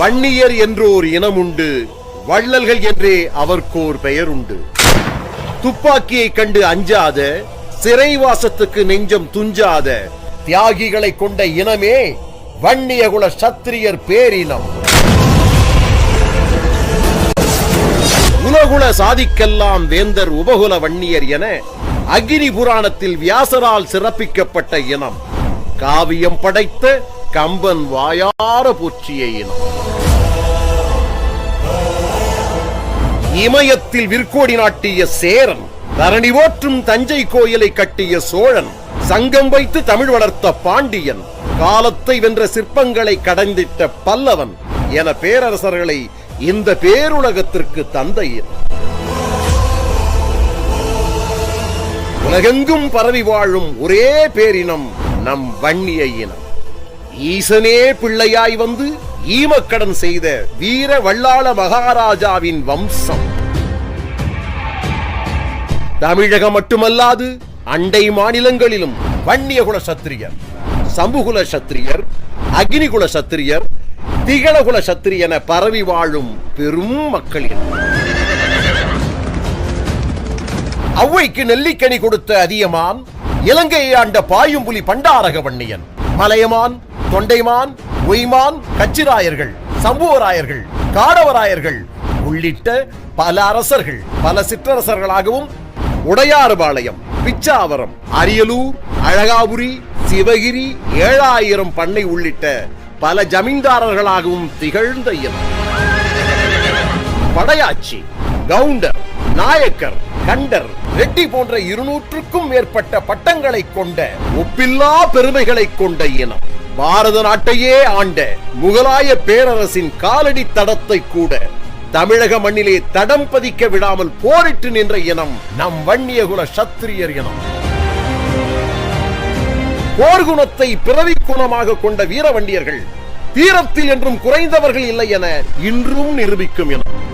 வன்னியர் என்றோர் இனம் உண்டு வள்ளல்கள் என்றே அவர்க்கோர் பெயர் உண்டு துப்பாக்கியை கண்டு அஞ்சாத சிறைவாசத்துக்கு நெஞ்சம் துஞ்சாத தியாகிகளை கொண்ட இனமே வன்னியகுல சத்திரியர் பேரினம். உலகுல சாதிக்கெல்லாம் வேந்தர் உபகுல வன்னியர் என அக்னி புராணத்தில் வியாசரால் சிறப்பிக்கப்பட்ட இனம். காவியம் படைத்த கம்பன் வாயார போற்றிய இனம். இமயத்தில் விற்கோடி நாட்டிய சேரன் தரணி ஓற்றும் தஞ்சை கோயிலை கட்டிய சோழன் சங்கம் வைத்து தமிழ் வளர்த்த பாண்டியன் காலத்தை வென்ற சிற்பங்களை கடைந்திட்ட பல்லவன் என பேரரசர்களை இந்த பேருலகத்திற்கு தந்தையின் உலகெங்கும் பரவி வாழும் ஒரே பேரினம் நம் வன்னிய இனம். ஈசனே பிள்ளையாய் வந்து ஈமக்கடன் செய்த வீர வல்லாள மகாராஜாவின் வம்சம். தமிழகம் மட்டுமல்லாது அண்டை மாநிலங்களிலும் வன்னியகுல சத்திரியர் சம்புகுல சத்திரியர் அக்னிகுல சத்திரியர் திகழகுல சத்திரியன பரவி வாழும் பெரும் மக்களின் ஔவைக்கு நெல்லிக்கனி கொடுத்த அதியமான் இலங்கையை ஆண்ட பாயும்புலி பண்டாரக வன்னியன் மலையமான் தொண்டைமான் ஒய்மான் கச்சிராயர்கள் சம்புவராயர்கள் காடவராயர்கள் உள்ளிட்ட பல அரசர்கள் பல சிற்றரசர்களாகவும் உடையாறுபாளையம் பிச்சாவரம் அரியலூர் அழகாபுரி சிவகிரி ஏழாயிரம் பண்ணை உள்ளிட்ட பல ஜமீன்தாரர்களாகவும் திகழ்ந்த இனம் படையாச்சி கவுண்டர் நாயக்கர் கண்டர் ரெட்டி போன்ற இருநூற்றுக்கும் மேற்பட்ட பட்டங்களை கொண்ட ஒப்பில்லா பெருமைகளை கொண்ட இனம். பாரத நாட்டையே ஆண்ட முகலாய பேரரசின் காலடி தடத்தை கூட தமிழக மண்ணிலே தடம் பதிக்க விடாமல் போரிட்டு நின்ற இனம் நம் வன்னியகுல சத்திரியர் இனம். போர்குணத்தை பிறவி குணமாக கொண்ட வீரவண்டியர்கள் தீரத்தில் என்றும் குறைந்தவர்கள் இல்லை என இன்றும் நிரூபிக்கும் இனம்.